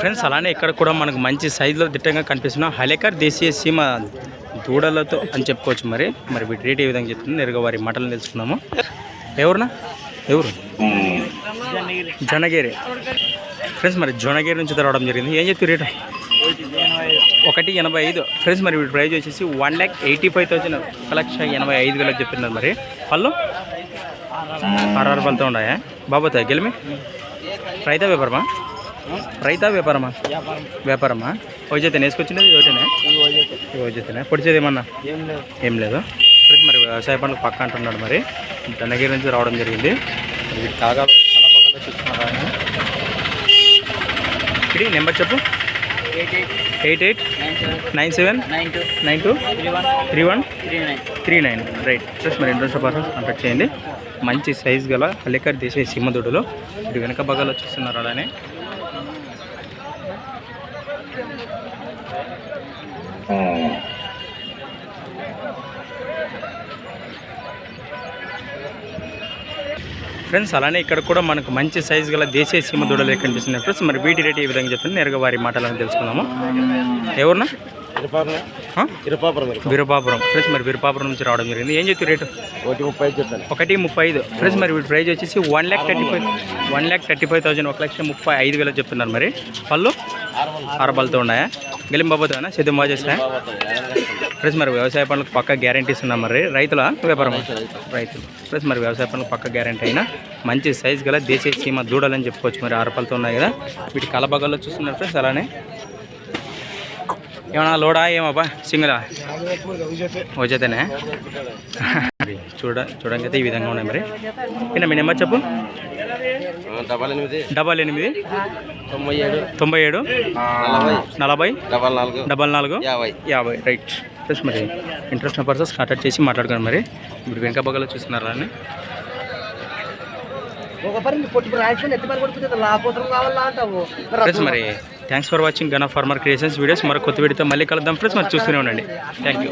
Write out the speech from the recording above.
Friends అలానే ఇక్కడ కూడా మనకు మంచి సైజులో దిట్టంగా కనిపిస్తున్న హలేకర్ దేశీయ సీమ దూడలతో అని చెప్పుకోవచ్చు మరి. మరి వీటి రేట్ ఏ విధంగా చెప్తుంది? నేరుగా వారి మటలు తెలుసుకున్నాము ఎవరునా? ఎవరు? జనగిరి ఫ్రెండ్స్ మరి జొనగిరి నుంచి తెరవడం జరిగింది. ఏం చెప్తారు రేటు? ఒకటి ఎనభై ఐదు. ఫ్రెండ్స్ మరి వీటి ప్రైజ్ వచ్చేసి one lakh eighty five thousand ఒక లక్ష ఎనభై ఐదు వేలకు చెప్తున్నారు మరి. పళ్ళు? ఆర్ఆర్ పళ్ళతో ఉన్నాయా? బాబోతాయి గెలిమి? రైతా పేపర్మా రైతా వ్యాపారమా? వ్యాపారమా? ఓజైతే వేసుకొచ్చినది ఒకటేనే? ఓజైతేనే పొడిచేది ఏమన్నా? ఏం లేదు. మరి వ్యవసాయ పనులు పక్క అంటున్నాడు మరి. దండగిరి నుంచి రావడం జరిగింది. వీటి కాగా ఆయన? ఇది నెంబర్ చెప్పు. Eight eight. Nine seven. Nine two. Three one. Three nine. Right. Plus మరి ఇంట్రెస్ట్ పర్సన్స్ కాంటాక్ట్ చేయండి. మంచి సైజ్ గల హల్లికర్ దేశీయ సింహదుడులు ఇటు వెనక భాగాలు చూస్తున్నారు అలానే. ఫ్రెండ్స్ అలానే ఇక్కడ కూడా మనకు మంచి సైజ్ గల దేశీయ సీమ దూడలు కనిపిస్తున్నాయి ఫ్రెండ్స్. మరి వీటి రేట్ ఏ విధంగా చెప్తుంది? నేరుగా వారి మాటలను తెలుసుకుందాము? ఎవరున్నా? వీరపాపురం. ఫ్రెండ్స్ మరి వీరపాపురం నుంచి రావడం జరిగింది. ఏం చెప్తారు రేటు? ఒకటి ముప్పై చెప్తాను. ఒకటి ముప్పై ఐదు. ఫ్రెండ్స్ మరి వీటి ప్రైస్ వచ్చేసి one lakh thirty five one lakh thirty five thousand ఒక లక్ష ముప్పై ఐదు వేలు చెప్తున్నారు మరి. పళ్ళు? అరబలతో ఉన్నాయా? గెలిం బాబోతున్నా సిద్ధం బాగా చేసిన ఫ్రెండ్స్ మరి వ్యవసాయ పనులకు పక్క గ్యారంటీస్ ఉన్నా మరి రైతుల వ్యాపారం. రైతులు. ఫ్రెండ్స్ మరి వ్యవసాయ పనులకు పక్క గ్యారంటీ అయినా మంచి సైజు గల దేశీయ సీమ దూడలని చెప్పుకోవచ్చు మరి ఆరపలతో ఉన్నాయి కదా. వీటి కలబగల్లో చూస్తున్నారు ఫ్రెండ్స్ అలానే. ఏమన్నా లోడా ఏమబ్బా సింగిలా? వచ్చేతేనే చూడ చూడడానికి అయితే ఈ విధంగా ఉన్నాయి మరి. విన్నా మీ నెంబర్ చెప్పు? డబల్ ఎనిమిది. డబల్ ఎనిమిది. తొంభై ఏడు. తొంభై ఏడు. నలభై. డబల్ నాలుగు. డబల్ నాలుగు. యాభై. యాభై. రైట్. ప్లస్ మరి. ఇంట్రెస్ట్ పర్సన్స్ కాంటాక్ట్ చేసి మాట్లాడుకోండి మరి. ఇప్పుడు వెనక బగ్గలో చూస్తున్నారు అని? ఫ్రెండ్స్ మరి. Thanks for watching gun farmer creations videos మరి కొత్త వీడియోతో మళ్ళీ కలుద్దాం ఫ్రెండ్స్ మరి చూస్తూనే ఉండండి. Thank you